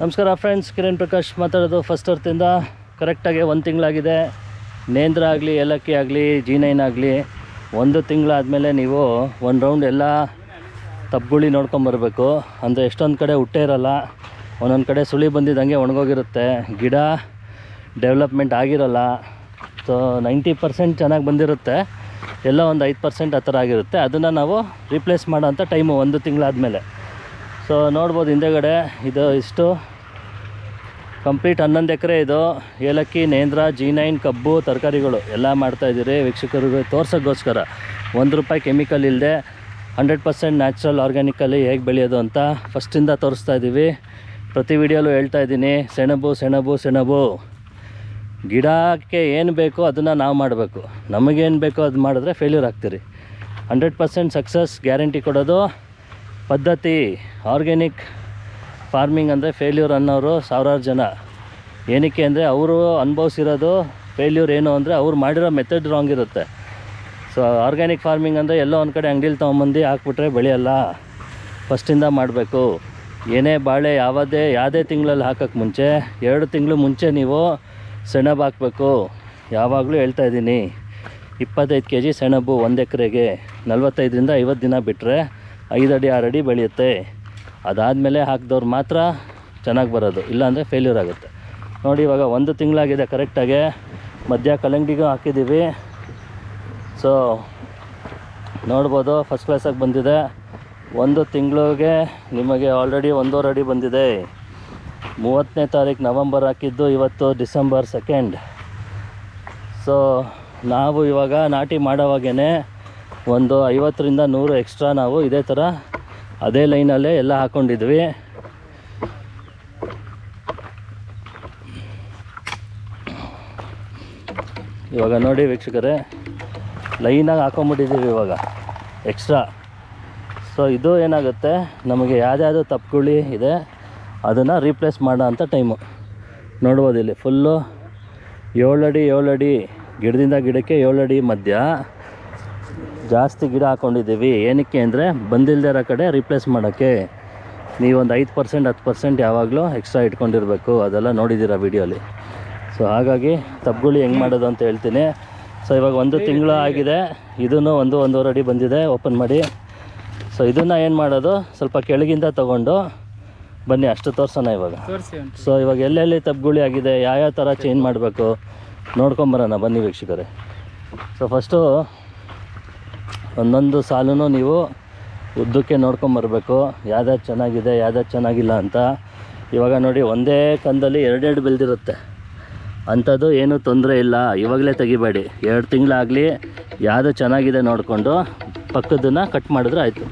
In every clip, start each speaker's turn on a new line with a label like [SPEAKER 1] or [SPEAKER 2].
[SPEAKER 1] ನಮಸ್ಕಾರ ಫ್ರೆಂಡ್ಸ್, ಕಿರಣ್ ಪ್ರಕಾಶ್ ಮಾತಾಡೋದು ಫಸ್ಟ್ ಅರ್ತಿಂದ ಕರೆಕ್ಟಾಗಿ ಒಂದು ತಿಂಗಳಾಗಿದೆ. ನೇಂದ್ರ ಆಗಲಿ, ಏಲಕ್ಕಿ ಆಗಲಿ ಜೀನೈನ್ ಆಗಲಿ, ಒಂದು ತಿಂಗಳಾದಮೇಲೆ ನೀವು ಒಂದು ರೌಂಡ್ ಎಲ್ಲ ತಬ್ಬುಳಿ ನೋಡ್ಕೊಂಬರ್ಬೇಕು ಅಂದರೆ ಎಷ್ಟೊಂದು ಕಡೆ ಹುಟ್ಟೇ ಇರಲ್ಲ, ಒಂದೊಂದು ಕಡೆ ಸುಳಿ ಬಂದಿದ್ದಂಗೆ ಒಣಗೋಗಿರುತ್ತೆ. ಗಿಡ ಡೆವಲಪ್ಮೆಂಟ್ ಆಗಿರಲ್ಲ ಸೊ ನೈಂಟಿ ಪರ್ಸೆಂಟ್ ಚೆನ್ನಾಗಿ ಬಂದಿರುತ್ತೆ. ಎಲ್ಲ ಒಂದು ಐದು ಪರ್ಸೆಂಟ್ ಆ ಥರ ಆಗಿರುತ್ತೆ. ಅದನ್ನು ನಾವು ರಿಪ್ಲೇಸ್ ಮಾಡೋಂಥ ಟೈಮು ಒಂದು ತಿಂಗಳಾದಮೇಲೆ. ಸೊ ನೋಡ್ಬೋದು ಹಿಂದೆಗಡೆ ಇದು ಇಷ್ಟು ಕಂಪ್ಲೀಟ್ ಹನ್ನೊಂದು ಎಕರೆ ಇದು. ಏಲಕ್ಕಿ, ನೇಂದ್ರ, ಜಿ ನೈನ್, ಕಬ್ಬು, ತರಕಾರಿಗಳು ಎಲ್ಲ ಮಾಡ್ತಾಯಿದ್ದೀರಿ ವೀಕ್ಷಕರಿಗೆ ತೋರ್ಸೋಕ್ಕೋಸ್ಕರ ಒಂದು ರೂಪಾಯಿ ಕೆಮಿಕಲ್ ಇಲ್ಲದೆ ಹಂಡ್ರೆಡ್ ಪರ್ಸೆಂಟ್ ನ್ಯಾಚುರಲ್, ಆರ್ಗ್ಯಾನಿಕಲ್ಲಿ ಹೇಗೆ ಬೆಳೆಯೋದು ಅಂತ ಫಸ್ಟಿಂದ ತೋರಿಸ್ತಾ ಇದ್ದೀವಿ. ಪ್ರತಿ ವಿಡಿಯೋಲು ಹೇಳ್ತಾ ಇದ್ದೀನಿ, ಸೆಣಬು ಸೆಣಬು ಸೆಣಬು. ಗಿಡಕ್ಕೆ ಏನು ಬೇಕೋ ಅದನ್ನು ನಾವು ಮಾಡಬೇಕು. ನಮಗೇನು ಬೇಕೋ ಅದು ಮಾಡಿದ್ರೆ ಫೇಲ್ಯೂರ್ ಆಗ್ತೀರಿ. ಹಂಡ್ರೆಡ್ ಪರ್ಸೆಂಟ್ ಸಕ್ಸಸ್ ಗ್ಯಾರಂಟಿ ಕೊಡೋದು. ಪದ್ಧತಿ, ಆರ್ಗ್ಯಾನಿಕ್ ಫಾರ್ಮಿಂಗ್ ಅಂದರೆ ಫೇಲ್ಯೂರ್ ಅನ್ನೋರು ಸಾವಿರಾರು ಜನ. ಏನಕ್ಕೆ ಅಂದರೆ ಅವರು ಅನುಭವಿಸಿರೋದು ಫೇಲ್ಯೂರ್ ಏನು ಅಂದರೆ ಅವ್ರು ಮಾಡಿರೋ ಮೆಥಡ್ ರಾಂಗ್ ಇರುತ್ತೆ. ಸೊ ಆರ್ಗ್ಯಾನಿಕ್ ಫಾರ್ಮಿಂಗ್ ಅಂದರೆ ಎಲ್ಲೋ ಒಂದು ಕಡೆ ಅಂಗಡಿಲಿ ತೊಗೊಂಬಂದು ಹಾಕ್ಬಿಟ್ರೆ ಬೆಳೆಯಲ್ಲ. ಫಸ್ಟಿಂದ ಮಾಡಬೇಕು. ಏನೇ ಬಾಳೆ ಯಾವುದೇ ಯಾವುದೇ ತಿಂಗಳಲ್ಲಿ ಹಾಕೋಕ್ಕೆ ಮುಂಚೆ, ಎರಡು ತಿಂಗಳು ಮುಂಚೆ ನೀವು ಸೆಣಬು ಹಾಕಬೇಕು. ಯಾವಾಗಲೂ ಹೇಳ್ತಾ ಇದ್ದೀನಿ, ಇಪ್ಪತ್ತೈದು ಕೆ ಜಿ ಸೆಣಬು ಒಂದು ಎಕರೆಗೆ ನಲ್ವತ್ತೈದರಿಂದ ಐವತ್ತು ದಿನ ಬಿಟ್ಟರೆ ಐದು ಅಡಿ, ಆರು ಅಡಿ ಬೆಳೆಯುತ್ತೆ. ಅದಾದಮೇಲೆ ಹಾಕಿದವ್ರು ಮಾತ್ರ ಚೆನ್ನಾಗಿ ಬರೋದು. ಇಲ್ಲಾಂದರೆ ಫೇಲ್ಯೂರ್ ಆಗುತ್ತೆ. ನೋಡಿ, ಇವಾಗ ಒಂದು ತಿಂಗಳಾಗಿದೆ ಕರೆಕ್ಟಾಗಿ ಮಧ್ಯ ಕಲ್ಲಂಗಡಿಗೂ ಹಾಕಿದ್ದೀವಿ. ಸೊ ನೋಡ್ಬೋದು ಫಸ್ಟ್ ಕ್ಲಾಸಾಗಿ ಬಂದಿದೆ. ಒಂದು ತಿಂಗಳಿಗೆ ನಿಮಗೆ ಆಲ್ರೆಡಿ ಒಂದೂವರೆ ಅಡಿ ಬಂದಿದೆ. ಮೂವತ್ತನೇ ತಾರೀಕು ನವಂಬರ್ ಹಾಕಿದ್ದು, ಇವತ್ತು ಡಿಸೆಂಬರ್ ಸೆಕೆಂಡ್ ಸೊ ನಾವು ಇವಾಗ ನಾಟಿ ಮಾಡೋವಾಗೇ ಒಂದು ಐವತ್ತರಿಂದ ನೂರು ಎಕ್ಸ್ಟ್ರಾ ನಾವು ಇದೇ ಥರ ಅದೇ ಲೈನಲ್ಲೇ ಎಲ್ಲ ಹಾಕ್ಕೊಂಡಿದ್ವಿ ಇವಾಗ ನೋಡಿ ವೀಕ್ಷಕರೇ ಲೈನಾಗಿ ಹಾಕೊಂಬಿಟ್ಟಿದ್ದೀವಿ ಇವಾಗ ಎಕ್ಸ್ಟ್ರಾ ಸೊ ಇದು ಏನಾಗುತ್ತೆ, ನಮಗೆ ಯಾವುದ್ಯಾವುದು ತಪ್ಪುಗುಳಿ ಇದೆ, ಅದನ್ನು ರೀಪ್ಲೇಸ್ ಮಾಡೋ ಅಂಥ ಟೈಮು ನೋಡ್ಬೋದು ಇಲ್ಲಿ ಫುಲ್ಲು ಏಳಡಿ ಏಳಡಿ ಗಿಡದಿಂದ ಗಿಡಕ್ಕೆ ಏಳಡಿ ಮಧ್ಯ. ಜಾಸ್ತಿ ಗಿಡ ಹಾಕ್ಕೊಂಡಿದ್ದೀವಿ ಏನಕ್ಕೆ ಅಂದರೆ ಬಂದಿಲ್ಲದೆ ಇರೋ ಕಡೆ ರಿಪ್ಲೇಸ್ ಮಾಡೋಕ್ಕೆ. ನೀವೊಂದು ಐದು ಪರ್ಸೆಂಟ್ ಹತ್ತು ಪರ್ಸೆಂಟ್ ಯಾವಾಗಲೂ ಎಕ್ಸ್ಟ್ರಾ ಇಟ್ಕೊಂಡಿರಬೇಕು. ಅದೆಲ್ಲ ನೋಡಿದ್ದೀರಾ ವೀಡಿಯೋಲಿ ಸೊ ಹಾಗಾಗಿ ತಬ್ಗುಳಿ ಹೆಂಗೆ ಮಾಡೋದು ಅಂತ ಹೇಳ್ತೀನಿ. ಸೊ ಇವಾಗ ಒಂದು ತಿಂಗಳು ಆಗಿದೆ. ಇದನ್ನು ಒಂದು ಒಂದೂವರೆ ಅಡಿ ಬಂದಿದೆ. ಓಪನ್ ಮಾಡಿ. ಸೊ ಇದನ್ನು ಏನು ಮಾಡೋದು? ಸ್ವಲ್ಪ ಕೆಳಗಿಂದ ತೊಗೊಂಡು ಬನ್ನಿ ಅಷ್ಟು ತೋರ್ಸೋಣ ಇವಾಗ. ಸೊ ಇವಾಗ ಎಲ್ಲೆಲ್ಲಿ ತಪ್ಪುಗುಳಿ ಆಗಿದೆ ಯಾವ್ಯಾವ ಥರ ಚೇಂಜ್ ಮಾಡಬೇಕು ನೋಡ್ಕೊಂಬರೋಣ ಬನ್ನಿ ವೀಕ್ಷಕರೇ. ಸೊ ಫಸ್ಟು ಒಂದೊಂದು ಸಾಲೂ ನೀವು ಉದ್ದಕ್ಕೆ ನೋಡ್ಕೊಂಬರ್ಬೇಕು ಯಾವ್ದಾದ್ರು ಚೆನ್ನಾಗಿದೆ ಯಾವ್ದಾದ್ರು ಚೆನ್ನಾಗಿಲ್ಲ ಅಂತ. ಇವಾಗ ನೋಡಿ, ಒಂದೇ ಕಂದಲ್ಲಿ ಎರಡೆರಡು ಬೆಳೆದಿರುತ್ತೆ. ಅಂಥದ್ದು ಏನೂ ತೊಂದರೆ ಇಲ್ಲ. ಇವಾಗಲೇ ತೆಗಿಬೇಡಿ. ಎರಡು ತಿಂಗಳಾಗಲಿ ಯಾವುದು ಚೆನ್ನಾಗಿದೆ ನೋಡಿಕೊಂಡು ಪಕ್ಕದನ್ನು ಕಟ್ ಮಾಡಿದ್ರೆ ಆಯಿತು.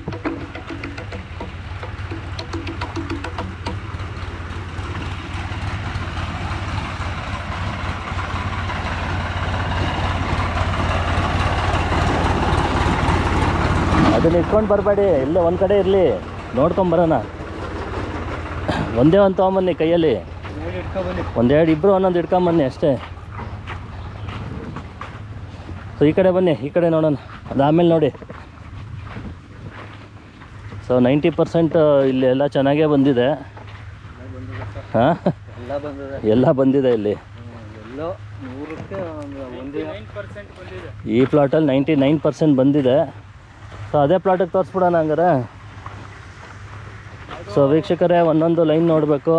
[SPEAKER 1] ಅದನ್ನ ಇಟ್ಕೊಂಡು ಬರಬೇಡಿ. ಇಲ್ಲೇ ಒಂದು ಕಡೆ ಇರಲಿ. ನೋಡ್ಕೊಂಬರೋಣ ಒಂದೇ ಒಂದು ತೊಗೊಂಬನ್ನಿ ಕೈಯಲ್ಲಿ. ಒಂದೆರಡು ಇಬ್ಬರು ಒಂದೊಂದು ಇಟ್ಕೊಂಬನ್ನಿ ಅಷ್ಟೇ. ಸೊ ಈ ಕಡೆ ಬನ್ನಿ, ಈ ಕಡೆ ನೋಡೋಣ. ಅದು ಆಮೇಲೆ ನೋಡಿ ಸೊ ನೈಂಟಿ ಪರ್ಸೆಂಟ್ ಇಲ್ಲಿ ಎಲ್ಲ ಚೆನ್ನಾಗೇ ಬಂದಿದೆ. ಹಾಂ?
[SPEAKER 2] ಎಲ್ಲ ಬಂದಿದೆ
[SPEAKER 1] ಇಲ್ಲಿ. ಈ ಪ್ಲಾಟಲ್ಲಿ ನೈಂಟಿ ನೈನ್ ಪರ್ಸೆಂಟ್ ಬಂದಿದೆ. ಸೊ ಅದೇ ಪ್ಲಾಟಿಗೆ ತೋರಿಸ್ಬಿಡೋಣ ಹಂಗಾರೆ. ಸೊ ವೀಕ್ಷಕರೇ, ಒಂದೊಂದು ಲೈನ್ ನೋಡಬೇಕು.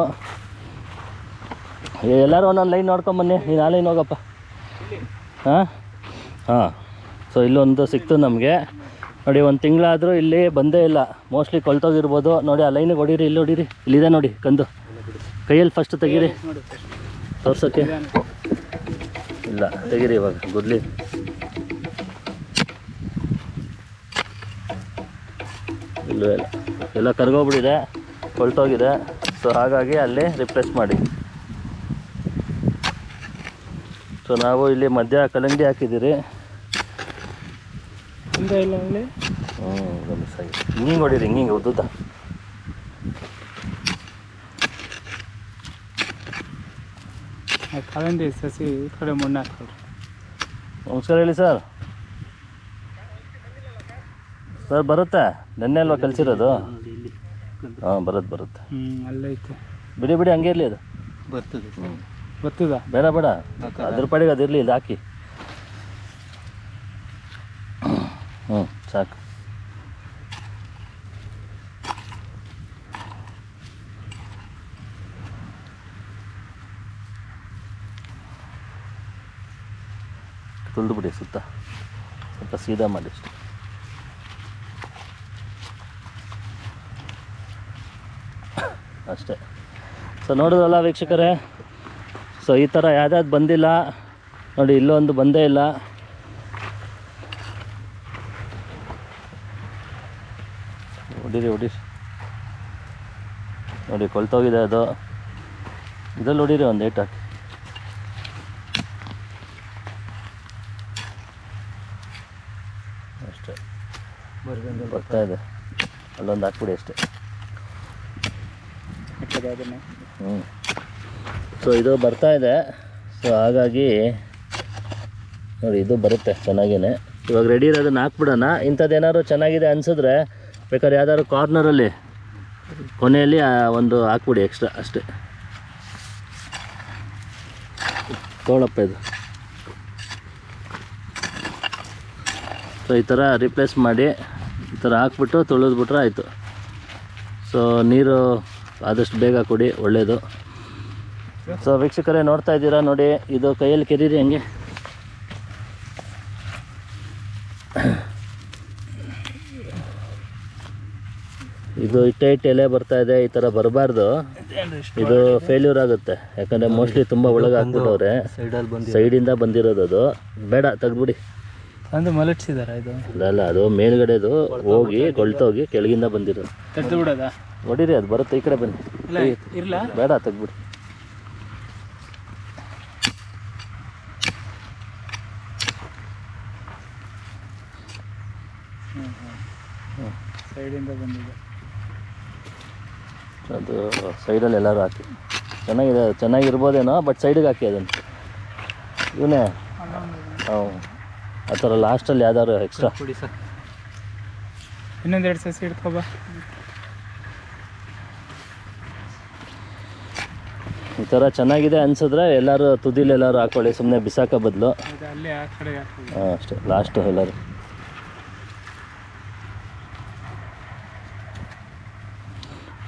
[SPEAKER 1] ಎಲ್ಲರೂ ಒಂದೊಂದು ಲೈನ್ ನೋಡ್ಕೊಂಬನ್ನಿ ನೀನು ಆ ಲೈನ್ ಹೋಗಪ್ಪ. ಹಾಂ? ಹಾಂ. ಸೊ ಇಲ್ಲೊಂದು ಸಿಕ್ತು ನಮಗೆ. ನೋಡಿ, ಒಂದು ತಿಂಗಳಾದರೂ ಇಲ್ಲಿ ಬಂದೇ ಇಲ್ಲ. ಮೋಸ್ಟ್ಲಿ ಕೊಳ್ತೋಗಿರ್ಬೋದು. ನೋಡಿ, ಆ ಲೈನಿಗೆ ಹೊಡೀರಿ, ಇಲ್ಲಿ ಹೊಡೀರಿ. ಇಲ್ಲಿದೆ ನೋಡಿ, ಕಂದು. ಕೈಯಲ್ಲಿ ಫಸ್ಟ್ ತೆಗೀರಿ. ತೋರ್ಸೋಕ್ಕೆ ಇಲ್ಲ, ತೆಗೀರಿ ಇವಾಗ, ಗುದ್ಲಿ. ಇಲ್ಲವೇ ಇಲ್ಲ. ಎಲ್ಲ ಕರ್ಗೋಗ್ಬಿಟ್ಟಿದೆ ಕೊಳ್ತೋಗಿದೆ ಸೊ ಹಾಗಾಗಿ ಅಲ್ಲಿ ರಿಪ್ಲೇಸ್ ಮಾಡಿ. ಸೊ ನಾವು ಇಲ್ಲಿ ಮಧ್ಯ ಕಲಂಗಿ ಹಾಕಿದ್ದೀರಿ.
[SPEAKER 2] ಇಲ್ಲ ಇಲ್ಲಿ
[SPEAKER 1] ಹ್ಞೂ ಗಮನಿಸಾಗಿ ಹಿಂಗೆ ಹೊಡೀರಿ ಹಿಂಗೆ ಹಿಂಗೆ ಉದ್ದುದ್ದ
[SPEAKER 2] ಕಲಂಡಿ ಸಸಿ ಈ ಕಡೆ ಮಣ್ಣು
[SPEAKER 1] ನಮಸ್ಕಾರ ಹೇಳಿ ಸರ್. ಸರ್ ಬರುತ್ತೆ? ನೆನ್ನೆ ಅಲ್ವಾ ಕಲ್ಸಿರೋದು? ಹಾಂ ಬರುತ್ತೆ ಬರುತ್ತೆ
[SPEAKER 2] ಅಲ್ಲೈತೆ
[SPEAKER 1] ಬಿಡಿ ಬಿಡಿ ಹಂಗೆ ಇರಲಿ ಅದು.
[SPEAKER 3] ಬರ್ತದೆ.
[SPEAKER 2] ಬರ್ತದ?
[SPEAKER 1] ಬೇಡ ಬೇಡ. ಅದ್ರ ಪಡೆಗೆ ಇರಲಿ ಇದು ಹಾಕಿ. ಹ್ಞೂ ಸಾಕು. ತುಳಿದು ಬಿಡಿ ಸುತ್ತ. ಸ್ವಲ್ಪ ಸೀದಾ ಮಾಡಿ ಅಷ್ಟೆ. ಅಷ್ಟೇ. ಸೊ ನೋಡಿದ್ರಲ್ಲ ವೀಕ್ಷಕರೇ? ಸೊ ಈ ಥರ ಯಾವ್ದಾದ್ರು ಬಂದಿಲ್ಲ. ನೋಡಿ, ಇಲ್ಲೊಂದು ಬಂದೇ ಇಲ್ಲ. ಹೊಡೀರಿ ಹೊಡಿ ನೋಡಿ ಕೊಳ್ತೋಗಿದೆ ಅದು. ಇದ್ರಲ್ಲಿ ಹೊಡೀರಿ ಒಂದು ಏಟ್ ಹಾಕಿ. ಅಷ್ಟೇ. ಬರ್ತಾ ಇದೆ. ಅಲ್ಲೊಂದು ಹಾಕ್ಬಿಡಿ ಅಷ್ಟೇ.
[SPEAKER 2] ಹಾಕೋದು ಅದನ್ನು.
[SPEAKER 1] ಹ್ಞೂ ಸೊ ಇದು ಬರ್ತಾ ಇದೆ. ಸೊ ಹಾಗಾಗಿ ನೋಡಿ, ಇದು ಬರುತ್ತೆ ಚೆನ್ನಾಗೇ ಇವಾಗ ರೆಡಿ ಇರೋದನ್ನ ಹಾಕ್ಬಿಡೋಣ. ಇಂಥದ್ದೇನಾದ್ರು ಚೆನ್ನಾಗಿದೆ ಅನಿಸಿದ್ರೆ ಬೇಕಾದ್ರೆ ಯಾವ್ದಾದ್ರು ಕಾರ್ನರಲ್ಲಿ ಕೊನೆಯಲ್ಲಿ ಒಂದು ಹಾಕ್ಬಿಡಿ ಎಕ್ಸ್ಟ್ರಾ ಅಷ್ಟೇ. ತೋಳಪ್ಪ ಇದು. ಸೊ ಈ ಥರ ರಿಪ್ಲೇಸ್ ಮಾಡಿ, ಈ ಥರ ಹಾಕ್ಬಿಟ್ಟು ತೊಳೆದ್ಬಿಟ್ರೆ ಆಯಿತು. ಸೊ ನೀರು ಆದಷ್ಟು ಬೇಗ ಕೊಡಿ ಒಳ್ಳೆಯದು ಸೊ ವೀಕ್ಷಕರೇ ನೋಡ್ತಾ ಇದ್ದೀರಾ ನೋಡಿ ಇದು ಕೈಯಲ್ಲಿ ಕೆರೀರಿ ಹಂಗೆ? ಇದು ಇಟ್ಟೆ ಇಟ್ಟು ಎಲೆ ಬರ್ತಾ ಇದೆ ಈ ಥರ ಬರಬಾರ್ದು. ಇದು ಫೇಲ್ಯೂರ್ ಆಗುತ್ತೆ. ಯಾಕಂದರೆ ಮೋಸ್ಟ್ಲಿ ತುಂಬ ಒಳಗೆ ಹಾಕ್ಬಿಟ್ಟವ್ರೆ. ಸೈಡಿಂದ ಬಂದಿರೋದು ಅದು. ಬೇಡ ತೆಗ್ದುಬಿಡಿ.
[SPEAKER 2] ಅಂದ್ರೆ ಮಲಟ್ಸಿದಾರ ಇದು?
[SPEAKER 1] ಅಲ್ಲ ಅದು ಮೇಲ್ಗಡೆದು ಹೋಗಿ ಕೊಳ್ತೋಗಿ ಕೆಳಗಿಂದ ಬಂದಿರೋದು.
[SPEAKER 2] ತೆಗ್ದು ಬಿಡೋದಾ
[SPEAKER 1] ನೋಡಿರಿ ಅದು ಬರುತ್ತೆ ಈ ಕಡೆ ಬನ್ನಿ.
[SPEAKER 2] ಇಲ್ಲ ಇರ್ಲಾ.
[SPEAKER 1] ಬೇಡ ತೆಗ್ಬಿಡಿ
[SPEAKER 2] ಸೈಡಿಂದ ಬಂದಿದೆ.
[SPEAKER 1] ಅದು ಸೈಡಲ್ಲಿ ಎಲ್ಲರೂ ಹಾಕಿ. ಚೆನ್ನಾಗಿದೆ ಚೆನ್ನಾಗಿರ್ಬೋದೇನೋ ಬಟ್ ಸೈಡಿಗೆ ಹಾಕಿ ಅದನ್ನು. ಇವನೇ? ಹ್ಞೂ ಆ ಥರ ಲಾಸ್ಟಲ್ಲಿ ಯಾವ್ದಾದ್ರು ಎಕ್ಸ್ಟ್ರಾ
[SPEAKER 2] ಇನ್ನೊಂದು ಎರಡು ಸಸಿ ಇಡ್ಕೊಬಾ
[SPEAKER 1] ಥರ ಚೆನ್ನಾಗಿದೆ ಅನ್ಸಿದ್ರೆ ಎಲ್ಲರೂ ತುದಿಲಿ ಎಲ್ಲರೂ ಹಾಕೊಳ್ಳಿ ಸುಮ್ಮನೆ ಬಿಸಾಕೋ ಬದಲು. ಹಾಂ, ಅಷ್ಟೇ ಲಾಸ್ಟು ಎಲ್ಲರು.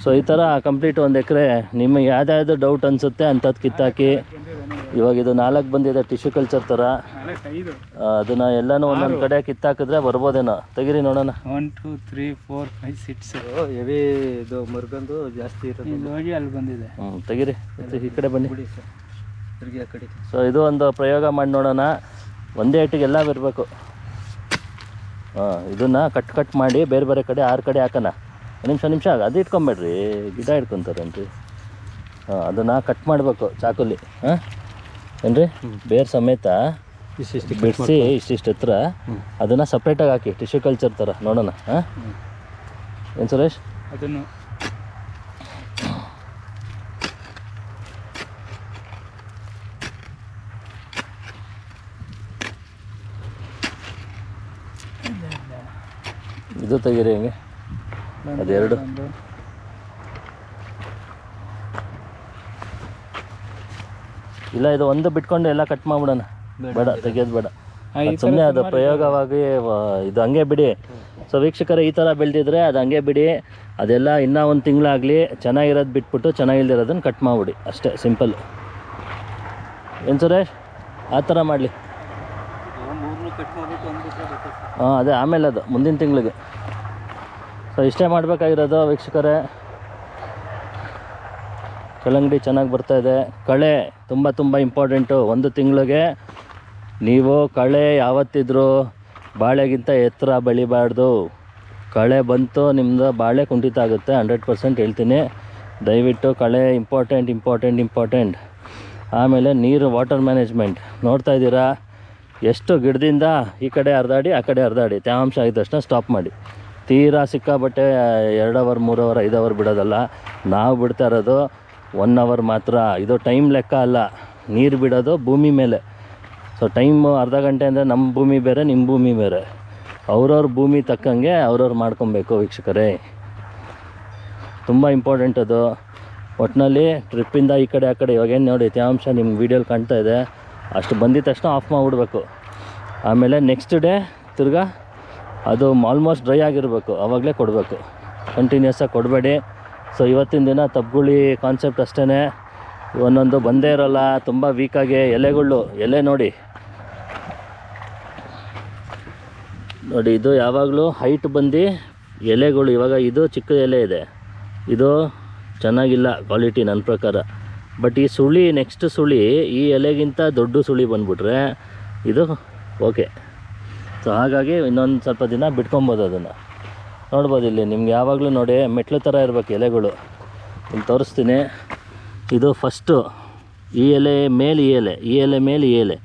[SPEAKER 1] ಸೊ ಈ ಥರ ಕಂಪ್ಲೀಟ್ ಒಂದು ಎಕರೆ, ನಿಮಗೆ ಯಾವ್ದಾವ್ದು ಡೌಟ್ ಅನಿಸುತ್ತೆ ಅಂಥದ್ದು ಕಿತ್ತಾಕಿ. ಇವಾಗ ಇದು ನಾಲ್ಕು ಬಂದಿದೆ ಟಿಶ್ಯೂ ಕಲ್ಚರ್ ಥರ ಅದನ್ನು ಎಲ್ಲಾನು ಒಂದೊಂದು ಕಡೆ ಕಿತ್ತಾಕಿದ್ರೆ ಬರ್ಬೋದೇನೋ. ತೆಗೀರಿ ನೋಡೋಣ.
[SPEAKER 2] One two three four five six
[SPEAKER 3] heavy ಇದು ಮರ್ಗಂದು ಜಾಸ್ತಿ ಇರೋದು.
[SPEAKER 2] ಹೋಗಿ ಅಲ್ಲಿ ಬಂದಿದೆ.
[SPEAKER 1] ಹ್ಞೂ ತೆಗೀರಿ. ಈ ಕಡೆ ಬನ್ನಿ.
[SPEAKER 3] ಬಿಡಿ ಆ ಕಡೆ.
[SPEAKER 1] ಸೊ ಇದು ಒಂದು ಪ್ರಯೋಗ ಮಾಡಿ ನೋಡೋಣ. ಒಂದೇ ಹಟ್ಟಿಗೆ ಎಲ್ಲ ಬರಬೇಕು. ಹಾಂ ಇದನ್ನು ಕಟ್ ಕಟ್ ಮಾಡಿ ಬೇರೆ ಬೇರೆ ಕಡೆ ಆರು ಕಡೆ ಹಾಕೋಣ. ಒಂದು ನಿಮಿಷ ನಿಮಿಷ ಅದು ಇಟ್ಕೊಂಬೇಡ್ರಿ ಗಿಡ ಇಟ್ಕೊತಾರೇನ್ರಿ ಹಾಂ ಅದನ್ನು ಕಟ್ ಮಾಡಬೇಕು ಚಾಕುಲಿ. ಹಾಂ? ಏನ್ರಿ? ಬೇರ್ ಸಮೇತ
[SPEAKER 3] ಇಷ್ಟಿಷ್ಟು
[SPEAKER 1] ಬಿಡಿಸಿ ಇಷ್ಟಿಷ್ಟು ಹತ್ರ ಅದನ್ನು ಸಪ್ರೇಟಾಗಿ ಹಾಕಿ ಟಿಶ್ಯೂ ಕಲ್ಚರ್ ತರ ನೋಡೋಣ ಹಾಂ? ಏನು ಸುರೇಶ್?
[SPEAKER 2] ಅದನ್ನು
[SPEAKER 1] ಇದು ತೆಗೀರಿ ಹಿಂಗೆ? ಅದೆರಡು. ಇಲ್ಲ ಇದು ಒಂದು ಬಿಟ್ಕೊಂಡು ಎಲ್ಲ ಕಟ್ ಮಾಡ್ಬಿಡೋಣ. ಬೇಡ ತೆಗಿಯೋದು ಬೇಡ. ಸುಮ್ಮನೆ ಅದು ಪ್ರಯೋಗವಾಗಿ ಇದು ಹಂಗೆ ಬಿಡಿ. ಸೊ ವೀಕ್ಷಕರೇ ಈ ಥರ ಬೆಳೆದಿದ್ರೆ ಅದು ಹಂಗೆ ಬಿಡಿ. ಅದೆಲ್ಲ ಇನ್ನೂ ಒಂದು ತಿಂಗಳಾಗಲಿ ಚೆನ್ನಾಗಿರೋದು ಬಿಟ್ಬಿಟ್ಟು ಚೆನ್ನಾಗಿಲ್ದಿರೋದನ್ನು ಕಟ್ ಮಾಡಿಬಿಡಿ. ಅಷ್ಟೇ ಸಿಂಪಲ್ ಏನು ಸುರೇಶ್? ಆ ಥರ ಮಾಡಲಿ. ಹಾಂ ಅದೇ ಆಮೇಲೆ ಅದು ಮುಂದಿನ ತಿಂಗಳಿಗೆ. ಸೊ ಇಷ್ಟೇ ಮಾಡಬೇಕಾಗಿರೋದು ವೀಕ್ಷಕರೇ. ಕಲ್ಲಂಗಡಿ ಚೆನ್ನಾಗಿ ಬರ್ತಾ ಇದೆ. ಕಳೆ ತುಂಬ ತುಂಬ ಇಂಪಾರ್ಟೆಂಟು ಒಂದು ತಿಂಗಳಿಗೆ ನೀವು ಕಳೆ ಯಾವತ್ತಿದ್ರೂ ಬಾಳೆಗಿಂತ ಎತ್ತರ ಬೆಳಿಬಾರ್ದು. ಕಳೆ ಬಂತು ನಿಮ್ಮದು ಬಾಳೆ ಕುಂಠಿತ ಆಗುತ್ತೆ ಹಂಡ್ರೆಡ್ ಪರ್ಸೆಂಟ್ ಹೇಳ್ತೀನಿ. ದಯವಿಟ್ಟು ಕಳೆ ಇಂಪಾರ್ಟೆಂಟ್ ಇಂಪಾರ್ಟೆಂಟ್ ಇಂಪಾರ್ಟೆಂಟ್ ಆಮೇಲೆ ನೀರು ವಾಟರ್ ಮ್ಯಾನೇಜ್ಮೆಂಟ್ ನೋಡ್ತಾ ಇದ್ದೀರಾ? ಎಷ್ಟು ಗಿಡದಿಂದ ಈ ಕಡೆ ಹರಿದಾಡಿ, ಆ ಕಡೆ ಹರಿದಾಡಿ. ತೇವಾಂಶ ಆಗಿದ ತಕ್ಷಣ ಸ್ಟಾಪ್ ಮಾಡಿ. ತೀರಾ ಸಿಕ್ಕಾಬಟ್ಟೆ ಎರಡು ಅವರ್ ಮೂರು ಅವರ್ ಐದು ಅವರ್ ಬಿಡೋದಲ್ಲ. ನಾವು ಬಿಡ್ತಾ ಇರೋದು ಒನ್ ಅವರ್ ಮಾತ್ರ. ಇದು ಟೈಮ್ ಲೆಕ್ಕ ಅಲ್ಲ. ನೀರು ಬಿಡೋದು ಭೂಮಿ ಮೇಲೆ. ಸೊ ಟೈಮು ಅರ್ಧ ಗಂಟೆ ಅಂದರೆ ನಮ್ಮ ಭೂಮಿ ಬೇರೆ ನಿಮ್ಮ ಭೂಮಿ ಬೇರೆ. ಅವ್ರವ್ರ ಭೂಮಿ ತಕ್ಕಂಗೆ ಅವ್ರವ್ರು ಮಾಡ್ಕೊಬೇಕು ವೀಕ್ಷಕರೇ. ತುಂಬ ಇಂಪಾರ್ಟೆಂಟ್ ಅದು. ಒಟ್ಟಿನಲ್ಲಿ ಟ್ರಿಪ್ಪಿಂದ ಈ ಕಡೆ ಆ ಕಡೆ. ಇವಾಗೇನು ನೋಡಿ ತೇವಾಂಶ ನಿಮ್ಮ ವೀಡಿಯೋಲಿ ಕಾಣ್ತಾ ಇದೆ. ಅಷ್ಟು ಬಂದಿದ ತಕ್ಷಣ ಆಫ್ ಮಾಡಿಬಿಡ್ಬೇಕು. ಆಮೇಲೆ ನೆಕ್ಸ್ಟ್ ಡೇ ತಿರ್ಗಾ ಅದು ಆಲ್ಮೋಸ್ಟ್ ಡ್ರೈ ಆಗಿರಬೇಕು. ಆವಾಗಲೇ ಕೊಡಬೇಕು. ಕಂಟಿನ್ಯೂಸ್ ಆಗಿ ಕೊಡಬೇಡಿ. ಸೊ ಇವತ್ತಿನ ದಿನ ತಬ್ಗುಳಿ ಕಾನ್ಸೆಪ್ಟ್ ಅಷ್ಟೇ ಒಂದೊಂದು ಬಂದೇ ಇರೋಲ್ಲ, ತುಂಬ ವೀಕಾಗಿ ಎಲೆಗಳು, ಎಲೆ ನೋಡಿ. ನೋಡಿ, ಇದು ಯಾವಾಗಲೂ ಹೈಟ್ ಬಂದು ಎಲೆಗಳು, ಇವಾಗ ಇದು ಚಿಕ್ಕ ಎಲೆ ಇದೆ. ಇದು ಚೆನ್ನಾಗಿಲ್ಲ ಕ್ವಾಲಿಟಿ ನನ್ನ ಪ್ರಕಾರ. ಬಟ್ ಈ ಸುಳಿ ನೆಕ್ಸ್ಟ್ ಸುಳಿ, ಈ ಎಲೆಗಿಂತ ದೊಡ್ಡ ಸುಳಿ ಬಂದುಬಿಟ್ರೆ ಇದು ಓಕೆ ಸೊ ಹಾಗಾಗಿ ಇನ್ನೊಂದು ಸ್ವಲ್ಪ ದಿನ ಬಿಟ್ಕೊಬೋದು ಅದನ್ನು. ನೋಡ್ಬೋದು ಇಲ್ಲಿ, ನಿಮ್ಗೆ ಯಾವಾಗಲೂ ನೋಡಿ, ಮೆಟ್ಲು ಥರ ಇರಬೇಕು ಎಲೆಗಳು. ಇಲ್ಲಿ ತೋರಿಸ್ತೀನಿ. ಇದು ಫಸ್ಟು ಈ ಎಲೆ ಮೇಲೆ ಈ ಎಲೆ ಈ ಎಲೆ ಮೇಲೆ ಈ ಎಲೆ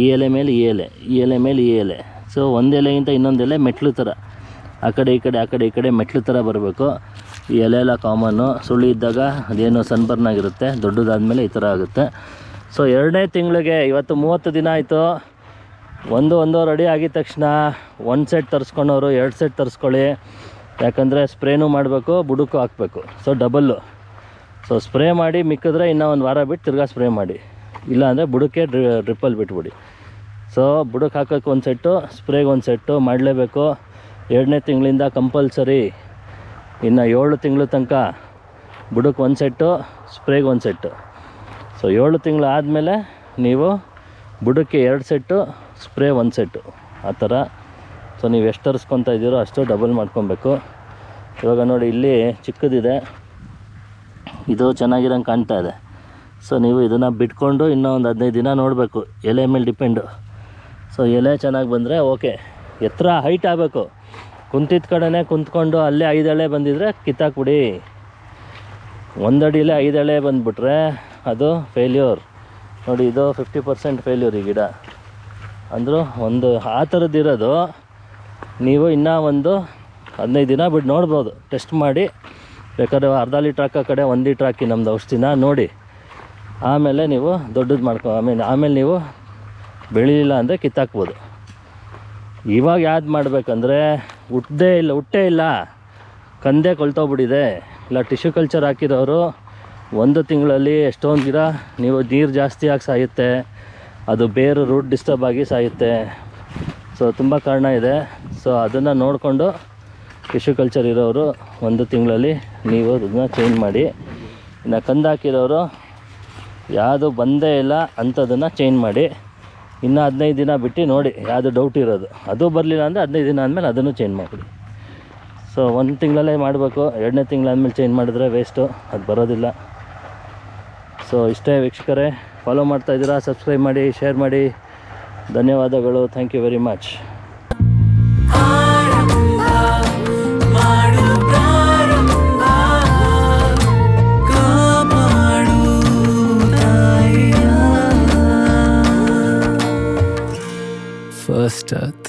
[SPEAKER 1] ಈ ಎಲೆ ಮೇಲೆ ಈ ಎಲೆ ಈ ಎಲೆ ಮೇಲೆ ಈ ಎಲೆ. ಸೊ ಒಂದು ಎಲೆಗಿಂತ ಇನ್ನೊಂದು ಎಲೆ ಮೆಟ್ಲು ಥರ ಆ ಕಡೆ, ಈ ಕಡೆ, ಆ ಕಡೆ, ಈ ಕಡೆ ಮೆಟ್ಲು ಥರ ಬರಬೇಕು. ಈ ಎಲೆ ಎಲ್ಲ ಕಾಮನ್ನು ಸುಳ್ಳಿ ಇದ್ದಾಗ ಅದೇನು ಸನ್ಬರ್ನ್ ಆಗಿರುತ್ತೆ ದೊಡ್ಡದಾದ ಮೇಲೆ ಈ ಥರ ಆಗುತ್ತೆ. ಸೊ ಎರಡನೇ ತಿಂಗಳಿಗೆ ಇವತ್ತು ಮೂವತ್ತು ದಿನ ಆಯಿತು. ಒಂದು ಒಂದು ಅಡಿ ಆಗಿದ ತಕ್ಷಣ ಒಂದು ಸೆಟ್ ತರಿಸ್ಕೊಂಡವರು, ಎರಡು ಸೆಟ್ ತರಿಸ್ಕೊಳ್ಳಿ. ಯಾಕಂದರೆ ಸ್ಪ್ರೇನೂ ಮಾಡಬೇಕು ಬುಡಕ್ಕೂ ಹಾಕಬೇಕು. ಸೊ ಡಬಲ್ಲು ಸೊ ಸ್ಪ್ರೇ ಮಾಡಿ ಮಿಕ್ಕಿದ್ರೆ ಇನ್ನೂ ಒಂದು ವಾರ ಬಿಟ್ಟು ತಿರ್ಗಾ ಸ್ಪ್ರೇ ಮಾಡಿ. ಇಲ್ಲಾಂದರೆ ಬುಡಕ್ಕೆ ಡ್ರಿ, ಡ್ರಿಪ್ಪಲ್ಲಿ ಬಿಟ್ಬಿಡಿ. ಸೊ ಬುಡಕ್ಕೆ ಹಾಕೋಕ್ಕೆ ಒಂದು ಸೆಟ್ಟು ಸ್ಪ್ರೇಗೆ ಒಂದು ಸೆಟ್ಟು ಮಾಡಲೇಬೇಕು. ಎರಡನೇ ತಿಂಗಳಿಂದ ಕಂಪಲ್ಸರಿ ಇನ್ನು ಏಳು ತಿಂಗಳ ತನಕ ಬುಡಕ್ಕೆ ಒಂದು ಸೆಟ್ಟು ಸ್ಪ್ರೇಗೆ ಒಂದು ಸೆಟ್ಟು ಸೊ ಏಳು ತಿಂಗಳು ಆದಮೇಲೆ ನೀವು ಬುಡಕ್ಕೆ ಎರಡು ಸೆಟ್ಟು ಸ್ಪ್ರೇ ಒಂದು ಸೆಟ್ಟು ಆ ಥರ. ಸೊ ನೀವು ಎಷ್ಟು ತರಿಸ್ಕೊತಾ ಇದ್ದೀರೋ ಅಷ್ಟು ಡಬಲ್ ಮಾಡ್ಕೊಬೇಕು. ಇವಾಗ ನೋಡಿ, ಇಲ್ಲಿ ಚಿಕ್ಕದಿದೆ. ಇದು ಚೆನ್ನಾಗಿರಂಗೆ ಕಾಣ್ತಾ ಇದೆ. ಸೊ ನೀವು ಇದನ್ನು ಬಿಟ್ಕೊಂಡು ಇನ್ನೂ ಒಂದು ಹದಿನೈದು ದಿನ ನೋಡಬೇಕು. ಎಲೆ ಮೇಲೆ ಡಿಪೆಂಡು. ಸೊ ಎಲೆ ಚೆನ್ನಾಗಿ ಬಂದರೆ ಓಕೆ. ಎತ್ತರ ಹೈಟ್ ಆಗಬೇಕು. ಕುಂತಿದ್ದ ಕಡೆನೇ ಕುಂತ್ಕೊಂಡು ಅಲ್ಲೇ ಐದು ಎಳೆ ಬಂದಿದ್ರೆ ಕಿತ್ತಾಕ್ಬಿಡಿ. ಒಂದಡಿಲೇ ಐದು ಎಳೆ ಬಂದುಬಿಟ್ರೆ ಅದು ಫೇಲ್ಯೂರ್ ನೋಡಿ, ಇದು ಫಿಫ್ಟಿ ಪರ್ಸೆಂಟ್ ಫೇಲ್ಯೂರ್ ಈ ಗಿಡ. ಅಂದರೂ ಒಂದು ಆ ಥರದ್ದು ಇರೋದು. ನೀವು ಇನ್ನೂ ಒಂದು ಹದಿನೈದು ದಿನ ಬಿಟ್ಟು ನೋಡ್ಬೋದು. ಟೆಸ್ಟ್ ಮಾಡಿ. ಬೇಕಾದ್ರೆ ಅರ್ಧ ಲೀಟ್ರ್ ಹಾಕೋ ಕಡೆ ಒಂದು ಲೀಟ್ರ್ ಹಾಕಿ ನಮ್ಮದು ಔಷಧಿನ ನೋಡಿ. ಆಮೇಲೆ ನೀವು ದೊಡ್ಡದು ಮಾಡ್ಕೊ ಆಮೇಲೆ ಆಮೇಲೆ ನೀವು ಬೆಳೀಲಿಲ್ಲ ಅಂದರೆ ಕಿತ್ತಾಕ್ಬೋದು. ಇವಾಗ ಯಾವ್ದು ಮಾಡಬೇಕಂದ್ರೆ ಹುಟ್ಟದೇ ಇಲ್ಲ, ಹುಟ್ಟೇ ಇಲ್ಲ. ಕಂದೇ ಕೊಳ್ತೋಗ್ಬಿಟ್ಟಿದೆ. ಇಲ್ಲ ಟಿಶ್ಯೂ ಕಲ್ಚರ್ ಹಾಕಿರೋರು ಒಂದು ತಿಂಗಳಲ್ಲಿ ಎಷ್ಟೊಂದು ಗಿಡ ನೀವು ನೀರು ಜಾಸ್ತಿ ಹಾಕಿ ಸಾಯುತ್ತೆ. ಅದು ಬೇರು ರೂಟ್ ಡಿಸ್ಟರ್ಬ್ ಆಗಿ ಸಾಯುತ್ತೆ. ಸೊ ತುಂಬ ಕಾರಣ ಇದೆ. ಸೊ ಅದನ್ನು ನೋಡಿಕೊಂಡು ಟಿಶ್ಯೂ ಕಲ್ಚರ್ ಇರೋರು ಒಂದು ತಿಂಗಳಲ್ಲಿ ನೀವು ಅದನ್ನ ಚೇಂಜ್ ಮಾಡಿ. ಇನ್ನು ಕಂದು ಹಾಕಿರೋರು ಯಾವುದು ಬಂದೇ ಇಲ್ಲ ಅಂಥದನ್ನು ಚೇಂಜ್ ಮಾಡಿ. ಇನ್ನು ಹದಿನೈದು ದಿನ ಬಿಟ್ಟು ನೋಡಿ ಯಾವುದು ಡೌಟ್ ಇರೋದು. ಅದು ಬರಲಿಲ್ಲ ಅಂದರೆ ಹದಿನೈದು ದಿನ ಆದಮೇಲೆ ಅದನ್ನು ಚೇಂಜ್ ಮಾಡಿ ಸೊ ಒಂದು ತಿಂಗಳಲ್ಲೇ ಮಾಡಬೇಕು. ಎರಡನೇ ತಿಂಗಳಾದ್ಮೇಲೆ ಚೇಂಜ್ ಮಾಡಿದ್ರೆ ವೇಸ್ಟು ಅದು ಬರೋದಿಲ್ಲ. ಸೊ ಇಷ್ಟೇ ವೀಕ್ಷಕರೇ. ಫಾಲೋ ಮಾಡ್ತಾ ಇದ್ದೀರಾ? ಸಬ್ಸ್ಕ್ರೈಬ್ ಮಾಡಿ ಶೇರ್ ಮಾಡಿ. ಧನ್ಯವಾದಗಳು. ಥ್ಯಾಂಕ್ ಯು ವೆರಿ ಮಚ್
[SPEAKER 4] ಮಾಡು earth.